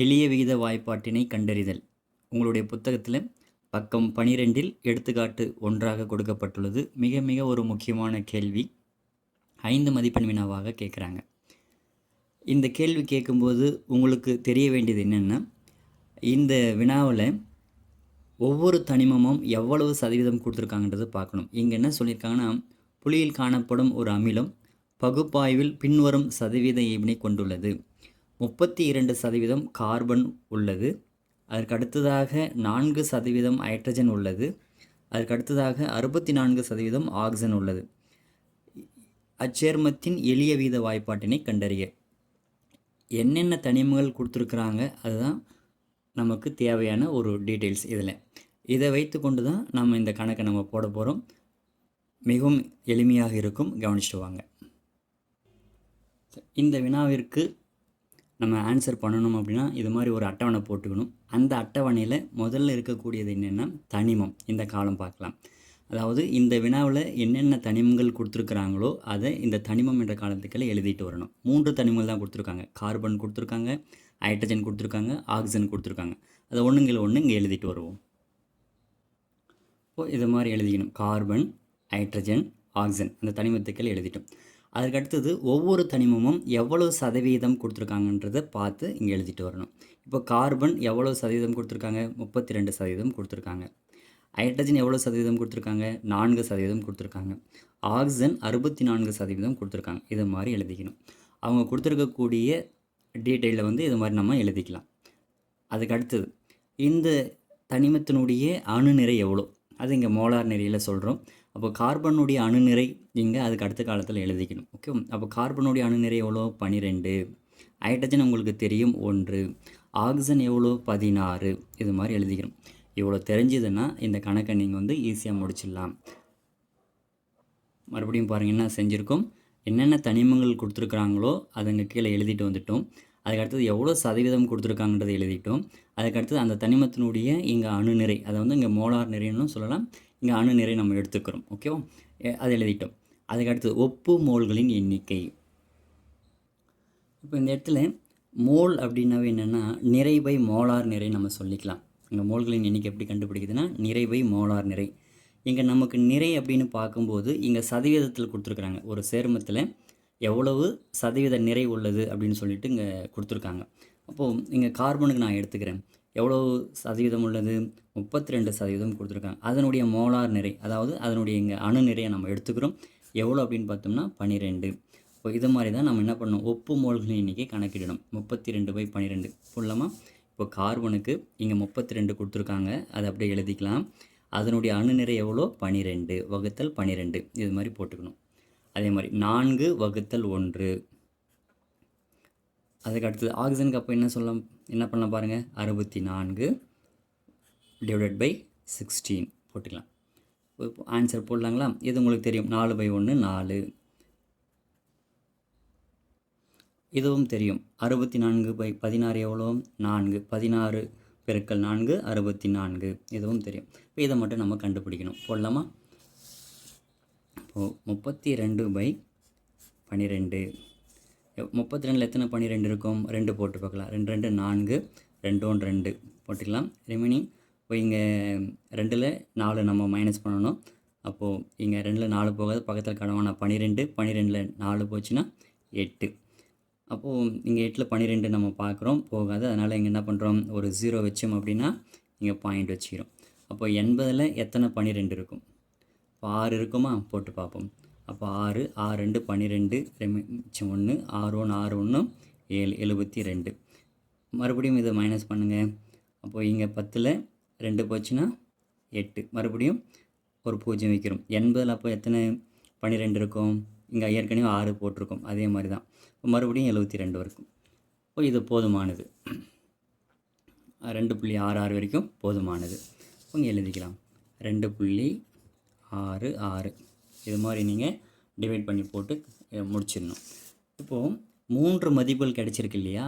எளிய விகித வாய்ப்பாட்டினை கண்டறிதல். உங்களுடைய புத்தகத்தில் பக்கம் பனிரெண்டில் எடுத்துக்காட்டு ஒன்றாக கொடுக்கப்பட்டுள்ளது. மிக மிக ஒரு முக்கியமான கேள்வி. ஐந்து மதிப்பெண் வினாவாக கேட்குறாங்க. இந்த கேள்வி கேட்கும்போது உங்களுக்கு தெரிய வேண்டியது என்னென்னா இந்த வினாவில் ஒவ்வொரு தனிமமும் எவ்வளவு சதவீதம் கொடுத்துருக்காங்கன்றது பார்க்கணும். இங்கே என்ன சொல்லியிருக்காங்கன்னா புலியில் காணப்படும் ஒரு அமிலம் பகுப்பாய்வில் பின்வரும் சதவீத ஈவினை கொண்டுள்ளது. முப்பத்தி இரண்டு சதவீதம் கார்பன் உள்ளது. அதற்கு அடுத்ததாக நான்கு சதவீதம் ஹைட்ரஜன் உள்ளது. அதற்கு அடுத்ததாக அறுபத்தி நான்கு சதவீதம் ஆக்சிஜன் உள்ளது. அச்சேர்மத்தின் எளிய வீத வாய்ப்பாட்டினை கண்டறிய. என்னென்ன தனிமங்கள் கொடுத்துருக்குறாங்க? அதுதான் நமக்கு தேவையான ஒரு டீட்டெயில்ஸ் இதில். இதை வைத்து கொண்டு தான் நம்ம இந்த கணக்கை நம்ம போட போகிறோம் மிகவும் எளிமையாக இருக்கும். கவனிச்சுட்டு வாங்க. இந்த வினாவிற்கு நம்ம ஆன்சர் பண்ணணும் அப்படின்னா இது மாதிரி ஒரு அட்டவணை போட்டுக்கணும். அந்த அட்டவணையில் முதல்ல இருக்கக்கூடியது என்னென்னா தனிமம். இந்த காலம் பார்க்கலாம். அதாவது இந்த வினாவில் என்னென்ன தனிமங்கள் கொடுத்துருக்குறாங்களோ அதை இந்த தனிமம் என்ற காலத்துக்களை எழுதிட்டு வரணும். மூன்று தனிமங்கள் தான் கொடுத்துருக்காங்க. கார்பன் கொடுத்துருக்காங்க ஹைட்ரஜன் கொடுத்துருக்காங்க ஆக்சிஜன் கொடுத்துருக்காங்க. அதை ஒன்றுங்கில் ஒன்று இங்கே எழுதிட்டு வருவோம். இப்போது இது மாதிரி எழுதிக்கணும். கார்பன் ஹைட்ரஜன் ஆக்சிஜன் அந்த தனிமத்துக்கள் எழுதிட்டோம். அதற்கடுத்தது ஒவ்வொரு தனிமமும் எவ்வளோ சதவீதம் கொடுத்துருக்காங்கன்றதை பார்த்து இங்கே எழுதிட்டு வரணும். இப்போ கார்பன் எவ்வளோ சதவீதம் கொடுத்துருக்காங்க? முப்பத்தி ரெண்டு சதவீதம் கொடுத்துருக்காங்க. ஹைட்ரஜன் எவ்வளோ சதவீதம் கொடுத்துருக்காங்க? நான்கு சதவீதம் கொடுத்துருக்காங்க. ஆக்சிஜன் அறுபத்தி நான்கு சதவீதம் கொடுத்துருக்காங்க. இது மாதிரி எழுதிக்கணும். அவங்க கொடுத்துருக்கக்கூடிய டீட்டெயிலில் வந்து இது மாதிரி நம்ம எழுதிக்கலாம். அதுக்கு அடுத்தது இந்த தனிமத்தினுடைய அணுநிறை எவ்வளோ அது இங்கே மோலார் நிறையில் சொல்கிறோம் அப்போ கார்பனுடைய அணுநிறை இங்கே அதுக்கு அடுத்த காலத்தில் எழுதிக்கணும். ஓகே? அப்போ கார்பனுடைய அணுநிறை எவ்வளோ? பன்னிரெண்டு ஹைட்ரஜன் உங்களுக்கு தெரியும் ஒன்று. ஆக்சிஜன் எவ்வளோ? பதினாறு. இது மாதிரி எழுதிக்கணும். இவ்வளோ தெரிஞ்சதுன்னா இந்த கணக்கை நீங்கள் வந்து ஈஸியாக முடிச்சிடலாம். மறுபடியும் பாருங்கள் என்ன செஞ்சுருக்கோம்? என்னென்ன தனிமங்கள் கொடுத்துருக்குறாங்களோ அதுங்க கீழே எழுதிட்டு வந்துட்டோம். அதுக்கடுத்தது எவ்வளோ சதவீதம் கொடுத்துருக்காங்கன்றதை எழுதிட்டோம். அதுக்கடுத்தது அந்த தனிமத்தினுடைய இங்கே அணுநிறை அதை வந்து இங்கே மோலார் நிறைன்னு சொல்லலாம். இங்கே அணு நிறை நம்ம எடுத்துக்கிறோம் ஓகேவா எ- அதை எழுதிட்டோம். அதுக்கடுத்து ஒப்பு மோல்களின் எண்ணிக்கை. இப்போ இந்த இடத்துல மோல் அப்படின்னாவே என்னென்னா நிறைவை மோலார் நிறை நம்ம சொல்லிக்கலாம். இங்கே மோல்களின் எண்ணிக்கை எப்படி கண்டுபிடிக்குதுன்னா நிறைவை மோலார் நிறை. இங்கே நமக்கு நிறை அப்படின்னு பார்க்கும்போது இங்கே சதவீதத்தில் கொடுத்துருக்குறாங்க. ஒரு சேர்மத்தில் எவ்வளவு சதவீத நிறை உள்ளது அப்படின்னு சொல்லிட்டு இங்கே கொடுத்துருக்காங்க. அப்போது இங்கே கார்பனுக்கு நான் எடுத்துக்கிறேன். எவ்வளோ சதவீதம் உள்ளது? முப்பத்தி ரெண்டு சதவீதம் கொடுத்துருக்காங்க. அதனுடைய மோலார் நிறை அதாவது அதனுடைய இங்கே அணு நிறையை நம்ம எடுத்துக்கிறோம். எவ்வளோ அப்படின்னு பார்த்தோம்னா பன்னிரெண்டு இப்போ இது மாதிரி தான் நம்ம என்ன பண்ணணும்? ஒப்பு மோல்களின் எண்ணிக்கை கணக்கிடணும். முப்பத்தி ரெண்டு பை பன்னிரெண்டு ஃபுல்லமாக இப்போ கார்பனுக்கு இங்கே முப்பத்தி ரெண்டு கொடுத்துருக்காங்க. அதை அப்படியே எழுதிக்கலாம். அதனுடைய அணுநிறை எவ்வளோ? பன்னிரெண்டு வகுத்தல் பன்னிரெண்டு இது மாதிரி போட்டுக்கணும். அதே மாதிரி நான்கு வகுத்தல் ஒன்று. அதுக்கு அடுத்தது ஆக்சிஜனுக்கு அப்போ என்ன சொல்ல என்ன பண்ணலாம் பாருங்கள் அறுபத்தி நான்கு டிவைடட் பை சிக்ஸ்டீன் போட்டுக்கலாம். இப்போ ஆன்சர் போடலாங்களா? இது உங்களுக்கு தெரியும். நாலு பை ஒன்று நாலு. இதுவும் தெரியும். அறுபத்தி நான்கு பை பதினாறு எவ்வளோ நான்கு. பதினாறு பெருக்கல் நான்கு அறுபத்தி நான்கு இதுவும் தெரியும். இப்போ இதை மட்டும் நம்ம கண்டுபிடிக்கணும். போடலாமா? இப்போது முப்பத்தி ரெண்டு பை பன்னிரெண்டு முப்பத்தி ரெண்டில் எத்தனை பன்னிரெண்டு இருக்கும்? ரெண்டு போட்டு பார்க்கலாம். ரெண்டு ரெண்டு நான்கு. ரெண்டு ஒன்று ரெண்டு. போட்டுக்கலாம். ரிமைனிங் இப்போ இங்கே ரெண்டில் நாலு நம்ம மைனஸ் பண்ணணும். அப்போது இங்கே ரெண்டில் நாலு போகாது. பக்கத்தில் கடவான பன்னிரெண்டு பன்னிரெண்டில் நாலு போச்சுன்னா எட்டு. அப்போது இங்கே எட்டில் பன்னிரெண்டு நம்ம பார்க்குறோம். போகாது. அதனால் இங்கே என்ன பண்ணுறோம்? ஒரு ஜீரோ வச்சோம் அப்படின்னா இங்கே பாயிண்ட் வச்சுக்கிறோம் அப்போ எண்பதில் எத்தனை பன்னிரெண்டு இருக்கும்? இப்போ ஆறு இருக்குமா? போட்டு பார்ப்போம். அப்போ ஆறு ஆறு ரெண்டு பன்னிரெண்டு மிச்சம் ஒன்று ஆறு ஒன்று ஆறு ஒன்று ஏழு எழுபத்தி ரெண்டு. மறுபடியும் இதை மைனஸ் பண்ணுங்கள் அப்போது இங்கே பத்தில் ரெண்டு போச்சுன்னா எட்டு. மறுபடியும் ஒரு பூஜ்ஜியம் வைக்கிறோம். எண்பதில் அப்போ எத்தனை? பன்னிரெண்டு இருக்கும். இங்கே ஏற்கனவே ஆறு போட்டிருக்கோம். அதே மாதிரி தான் மறுபடியும் எழுபத்தி ரெண்டு வரைக்கும். இப்போ இது போதுமானது. ரெண்டு புள்ளி ஆறு ஆறு வரைக்கும் போதுமானது. இங்கே எழுதிக்கலாம். ரெண்டு புள்ளி ஆறு ஆறு. இது மாதிரி நீங்கள் டிவைட் பண்ணி போட்டு முடிச்சிடணும். இப்போது மூன்று மதிப்புகள் கிடச்சிருக்கு இல்லையா?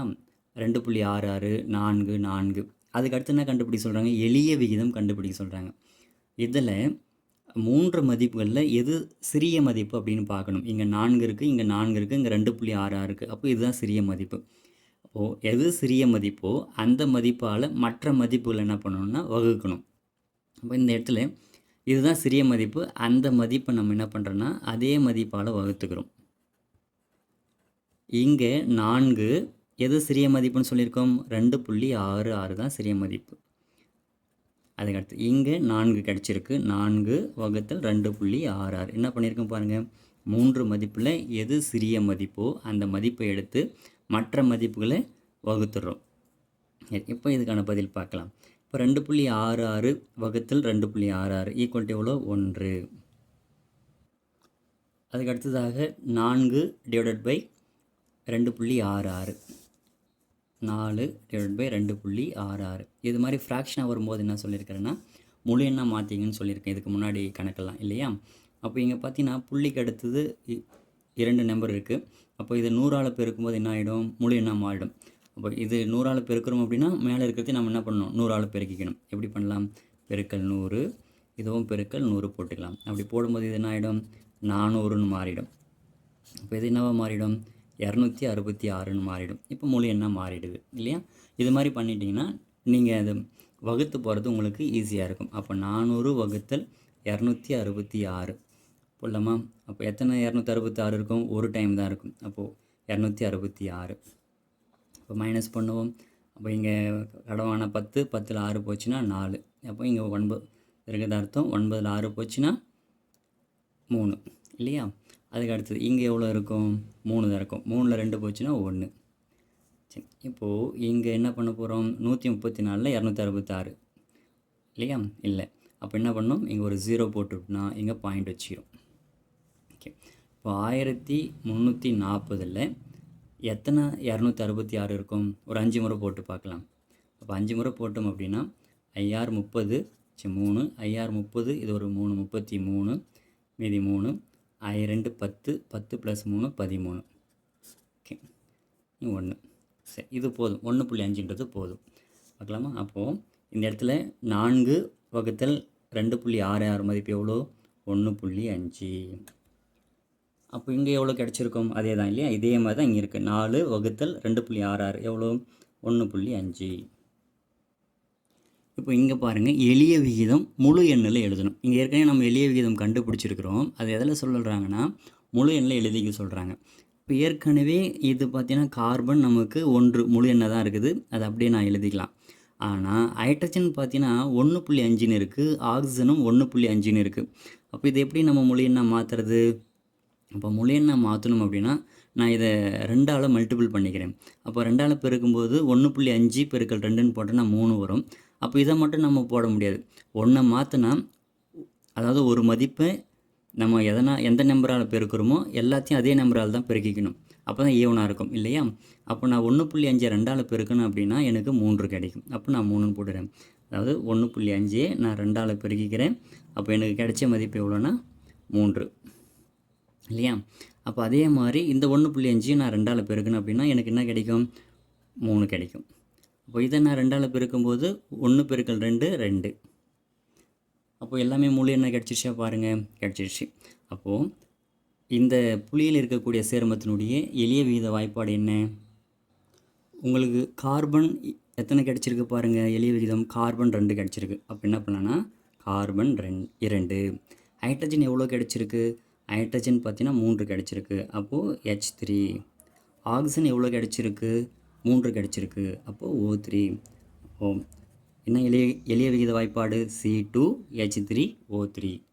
ரெண்டு புள்ளி ஆறு ஆறு நான்கு நான்கு. அதுக்கு அடுத்து என்ன கண்டுபிடிக்க சொல்கிறாங்க எளிய விகிதம் கண்டுபிடிக்க சொல்கிறாங்க இதில் மூன்று மதிப்புகளில் எது சிறிய மதிப்பு அப்படின்னு பார்க்கணும். இங்கே நான்கு இருக்குது இங்கே நான்கு இருக்குது இங்கே ரெண்டு புள்ளி ஆறு ஆறு இருக்குது அப்போ இதுதான் சிறிய மதிப்பு. அப்போ அப்போது எது சிறிய மதிப்போ அந்த மதிப்பால் மற்ற மதிப்புகள் என்ன பண்ணணும்னா வகுக்கணும். அப்போ இந்த இடத்துல இதுதான் சிறிய மதிப்பு. அந்த மதிப்பை நம்ம என்ன பண்ணுறோன்னா அதே மதிப்பால் வகுத்துக்கிறோம். இங்கே நான்கு எது சிறிய மதிப்புன்னு சொல்லியிருக்கோம்? ரெண்டு புள்ளி ஆறு ஆறு தான் சிறிய மதிப்பு. அதுக்கடுத்து இங்கே நான்கு கிடச்சிருக்கு. நான்கு வகுத்தல் ரெண்டு புள்ளி ஆறு ஆறு. என்ன பண்ணியிருக்கோம் பாருங்கள் மூன்று மதிப்பில் எது சிறிய மதிப்போ அந்த மதிப்பை எடுத்து மற்ற மதிப்புகளை வகுத்துடுறோம். இப்போ இதுக்கான பதில் பார்க்கலாம். இப்போ ரெண்டு புள்ளி ஆறு ஆறு வகுத்தல் ரெண்டு புள்ளி ஆறு ஆறு ஈக்குவல் டு எவ்வளோ ஒன்று. அதுக்கு அடுத்ததாக நான்கு டிவைடட் பை ரெண்டு புள்ளி ஆறு ஆறு. நாலு டிவைட் பை ரெண்டு புள்ளி ஆறு ஆறு. இது மாதிரி ஃப்ராக்ஷனாக வரும்போது என்ன சொல்லியிருக்கிறேன்னா முழு எண்ணாக மாற்றிங்கன்னு சொல்லியிருக்கேன். இதுக்கு முன்னாடி கணக்கெல்லாம் இல்லையா? அப்போ இங்கே பார்த்தீங்கன்னா புள்ளிக்கு அடுத்தது இ- இரண்டு நம்பர் இருக்குது அப்போ இது நூறால் பெருக்கும்போது என்ன ஆகிடும் முழு எண்ணாக மாறிடும். அப்போ இது நூறால் பெருக்கிறோம் அப்படின்னா மேலே இருக்கிறது நம்ம என்ன பண்ணணும்? நூறால் பெருக்கிக்கணும். எப்படி பண்ணலாம்? பெருக்கல் நூறு இதுவும் பெருக்கல் நூறு போட்டுக்கலாம். அப்படி போடும்போது இது என்ன ஆகிடும் நானூறுன்னு மாறிடும். இப்போ இது என்னவா மாறிடும்? இரநூத்தி அறுபத்தி ஆறுன்னு மாறிடும். இப்போ மொழி என்ன மாறிடுது? இல்லையா? இது மாதிரி பண்ணிட்டீங்கன்னா நீங்கள் அது வகுத்து போகிறது உங்களுக்கு ஈஸியாக இருக்கும். அப்போ நானூறு வகுத்தல் இரநூத்தி அறுபத்தி ஆறு. போடலாமா? அப்போ எத்தனை? இரநூத்தி அறுபத்தி ஆறு இருக்கும். ஒரு டைம் தான் இருக்கும். அப்போது இரநூத்தி அறுபத்தி ஆறு. இப்போ மைனஸ் பண்ணுவோம். அப்போ இங்கே கடவான பத்து பத்தில் ஆறு போச்சுன்னா நாலு. அப்போ இங்கே ஒன்பது இருக்கிறது அர்த்தம்? ஒன்பதில் ஆறு போச்சுன்னா மூணு. இல்லையா? அதுக்கு அடுத்தது இங்கே எவ்வளோ இருக்கும்? மூணு தான் இருக்கும். மூணில் ரெண்டு போச்சுன்னா ஒன்று சரி இப்போது இங்கே என்ன பண்ண போகிறோம் நூற்றி முப்பத்தி நாலில் இரநூத்தி அறுபத்தாறு இல்லையா? இல்லை. அப்போ என்ன பண்ணோம்? இங்கே ஒரு ஜீரோ போட்டுவிட்டோம்னா இங்கே பாயிண்ட் வச்சிரும். ஓகே இப்போ ஆயிரத்தி முந்நூற்றி நாற்பதில் எத்தனை இரநூத்தி அறுபத்தி ஆறு இருக்கும்? ஒரு அஞ்சு முறை போட்டு பார்க்கலாம். அப்போ அஞ்சு முறை போட்டோம் அப்படின்னா ஐஆர் முப்பது சி மூணு ஐஆர் முப்பது இது ஒரு மூணு முப்பத்தி மூணு மீதி மூணு ஐ ரெண்டு பத்து பத்து ப்ளஸ் மூணு பதிமூணு. ஓகே. ஒன்று சரி இது போதும். ஒன்று புள்ளி அஞ்சுன்றது போதும். பார்க்கலாமா? அப்போது இந்த இடத்துல நான்கு வகுத்தல் ரெண்டு புள்ளி ஆறு ஆறு மதிப்பு எவ்வளோ? ஒன்று புள்ளி அஞ்சு. அப்போ இங்கே எவ்வளோ கிடச்சிருக்கும்? அதே தான் இல்லையா? இதே மாதிரி தான் இங்கே இருக்குது நாலு வகுத்தல் ரெண்டு புள்ளி ஆறு ஆறு. எவ்வளோ? ஒன்று புள்ளி அஞ்சு. இப்போ இங்கே பாருங்கள் எளிய விகிதம் முழு எண்ணில் எழுதணும். இங்கே ஏற்கனவே நம்ம எளிய விகிதம் கண்டுபிடிச்சிருக்கிறோம். அது எதில் சொல்கிறாங்கன்னா முழு எண்ணில் எழுதிக்க சொல்கிறாங்க இப்போ ஏற்கனவே இது பார்த்தீங்கன்னா கார்பன் நமக்கு ஒன்று முழு எண்ணெய் தான் இருக்குது. அதை அப்படியே நான் எழுதிக்கலாம். ஆனால் ஹைட்ரஜன் பார்த்தீங்கன்னா ஒன்று புள்ளி அஞ்சுன்னு இருக்குது ஆக்சிஜனும் ஒன்று புள்ளி அஞ்சுன்னு இருக்குது அப்போ இது எப்படி நம்ம முழு என்ன மாற்றுறது அப்போ முழு நான் மாற்றணும் அப்படின்னா நான் இதை ரெண்டால் மல்டிபிள் பண்ணிக்கிறேன். அப்போ ரெண்டால் பெருக்கும்போது ஒன்று புள்ளி அஞ்சு பெருக்கல் ரெண்டுன்னு போட்டோன்னா மூணு வரும். அப்போ இதை மட்டும் நம்ம போட முடியாது. ஒன்றை மாற்றினா அதாவது ஒரு மதிப்பை நம்ம எதனா எந்த நம்பரால் பெருக்கிறோமோ எல்லாத்தையும் அதே நம்பரால் தான் பெருக்கிக்கணும். அப்போ தான் ஈவனாக இருக்கும் இல்லையா? அப்போ நான் ஒன்று புள்ளி அஞ்சு ரெண்டால் பெருக்கணும் அப்படின்னா எனக்கு மூன்று கிடைக்கும். அப்போ நான் மூணுன்னு போடுறேன் அதாவது ஒன்று புள்ளி அஞ்சே நான் ரெண்டால் பெருக்கிக்கிறேன். அப்போ எனக்கு கிடைச்ச மதிப்பு எவ்வளோன்னா மூன்று. இல்லையா? அப்போ அதே மாதிரி இந்த ஒன்று புள்ளி அஞ்சு நான் ரெண்டால் பெருக்கணும் அப்படின்னா எனக்கு என்ன கிடைக்கும்? மூணு கிடைக்கும். அப்போ இதை நான் ரெண்டால் பெருக்கும்போது ஒன்று பெருக்கல் ரெண்டு ரெண்டு. அப்போ எல்லாமே முழு என்ன கிடச்சிருச்சா? பாருங்கள் கிடச்சிருச்சு. அப்போது இந்த புளியில் இருக்கக்கூடிய சேர்மத்தினுடைய எளிய விகித வாய்ப்பாடு என்ன? உங்களுக்கு கார்பன் எத்தனை கிடச்சிருக்கு பாருங்கள் எளிய விகிதம் கார்பன் ரெண்டு கிடச்சிருக்கு. அப்போ என்ன பண்ணலான்னா கார்பன் ரெண் இரண்டு. ஹைட்ரஜன் எவ்வளோ கிடச்சிருக்கு? ஹைட்ரஜன் பார்த்தீங்கன்னா மூன்று கிடச்சிருக்கு. அப்போது ஹெச் த்ரீ ஆக்சிஜன் எவ்வளோ கிடச்சிருக்கு? மூன்று கிடச்சிருக்கு. அப்போது ஓ த்ரீ ஓ என்ன எளிய எளிய விகித வாய்ப்பாடு? C two H three O three